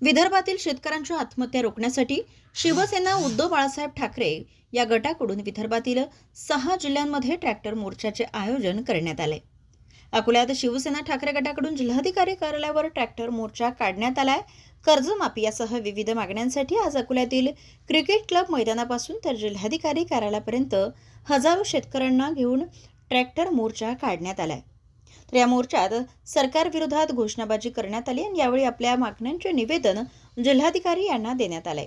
विदर्भातील शेतकऱ्यांच्या आत्महत्या रोखण्यासाठी शिवसेना उद्धव बाळासाहेब ठाकरे या गटाकडून विदर्भातील सहा जिल्ह्यांमध्ये ट्रॅक्टर मोर्चाचे आयोजन करण्यात आले. अकोल्यात शिवसेना ठाकरे गटाकडून जिल्हाधिकारी कार्यालयावर ट्रॅक्टर मोर्चा काढण्यात आलाय. कर्जमाफी यासह विविध मागण्यांसाठी आज अकोल्यातील क्रिकेट क्लब मैदानापासून तर जिल्हाधिकारी कार्यालयापर्यंत हजारो शेतकऱ्यांना घेऊन ट्रॅक्टर मोर्चा काढण्यात आलाय. तर या मोर्चात सरकारविरोधात घोषणाबाजी करण्यात आली आणि यावेळी आपल्या मागण्यांचे निवेदन जिल्हाधिकारी यांना देण्यात आले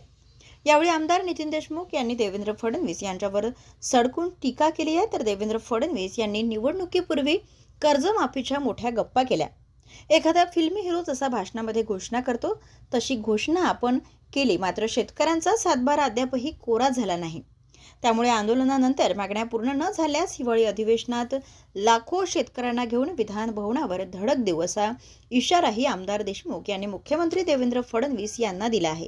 यावेळी आमदार नितीन देशमुख यांनी देवेंद्र फडणवीस यांच्यावर सडकून टीका केली आहे. तर देवेंद्र फडणवीस यांनी निवडणुकीपूर्वी कर्जमाफीच्या मोठ्या गप्पा केल्या. एखादा फिल्मी हिरो जसा भाषणामध्ये घोषणा करतो तशी घोषणा आपण केली. मात्र शेतकऱ्यांचा सातबारा अद्यापही कोरा झाला नाही. त्यामुळे आंदोलनानंतर मागण्या पूर्ण न झाल्यास हिवाळी अधिवेशनात लाखो शेतकऱ्यांना घेऊन विधान भवनावर धडक देऊ असा इशाराही आमदार देशमुख यांनी मुख्यमंत्री देवेंद्र फडणवीस यांना दिला आहे.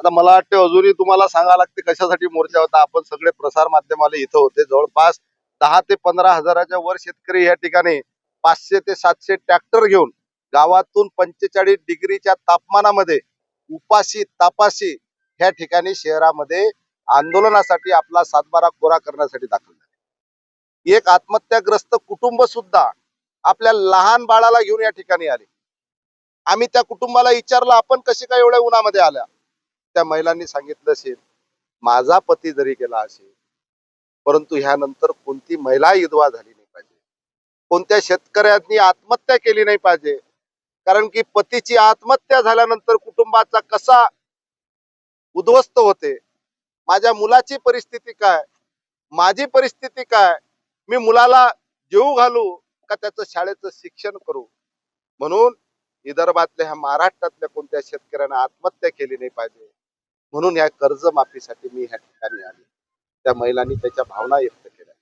आता मला वाटतं अजूनही तुम्हाला सांगावं लागते कशासाठी मोर्चा होता. आपण सगळे प्रसार माध्यमाला इथं होते. जवळपास दहा ते पंधरा हजाराच्या वर शेतकरी या ठिकाणी पाचशे ते सातशे ट्रॅक्टर घेऊन गावातून पंचेचाळीस डिग्रीच्या तापमानामध्ये उपाशी तापाशी ह्या ठिकाणी शहरामध्ये आंदोलनासाठी आपला सातबारा कोरा करण्यासाठी दाखल झाले. एक आत्महत्याग्रस्त कुटुंब सुद्धा आपल्या लहान बाळाला घेऊन या ठिकाणी आले. आम्ही त्या कुटुंबाला विचारलं आपण कसे काय एवढ्या उन्हामध्ये आल्या? त्या महिलांनी सांगितलं असेल माझा पती जरी गेला असेल परंतु ह्यानंतर कोणती महिला विधवा झाली नाही पाहिजे. कोणत्या शेतकऱ्यांनी आत्महत्या केली नाही पाहिजे कारण की पतीची आत्महत्या झाल्यानंतर कुटुंबाचा कसा उद्ध्वस्त होते? माझ्या मुलाची परिस्थिती काय? माझी परिस्थिती काय? मी मुलाला जेऊ घालू का त्याचं शाळेचं शिक्षण करू? म्हणून विदर्भातल्या ह्या महाराष्ट्रातल्या कोणत्या शेतकऱ्यांना आत्महत्या केली नाही पाहिजे? म्हणून या कर्जमाफीसाठी मी ह्या ठिकाणी आले. त्या महिलांनी त्याच्या भावना व्यक्त केल्या.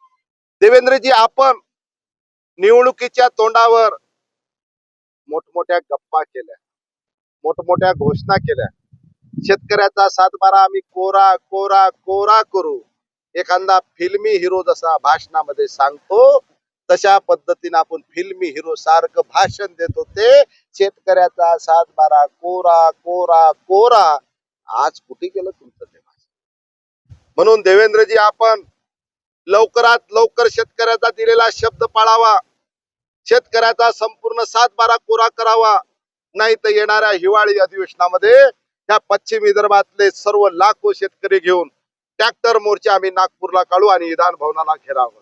देवेंद्रजी आपण निवडणुकीच्या तोंडावर मोठमोठ्या गप्पा केल्या. मोठमोठ्या घोषणा केल्या. शेतकऱ्याचा सातबारा आम्ही कोरा कोरा कोरा करू. एखादा फिल्मी हिरो जसा भाषणामध्ये सांगतो तशा पद्धतीने आपण फिल्मी हिरो सारखं भाषण देत होते. शेतकऱ्याचा सातबारा कोरा कोरा कोरा. आज कुठे गेलं तुमचं ते भाषण? म्हणून देवेंद्रजी आपण लवकरात लवकर शेतकऱ्याचा दिलेला शब्द पाळावा. शेतकऱ्याचा संपूर्ण सातबारा कोरा करावा. नाही तर येणाऱ्या हिवाळी अधिवेशनामध्ये ह्या पश्चिम विदर्भातले सर्व लाखो शेतकरी घेऊन ट्रॅक्टर मोर्चा आम्ही नागपूरला काढू आणि विधान भवनाला घेरावं.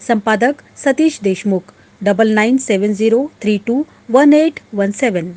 संपादक Satish Deshmukh double nine seven zero three two one eight one seven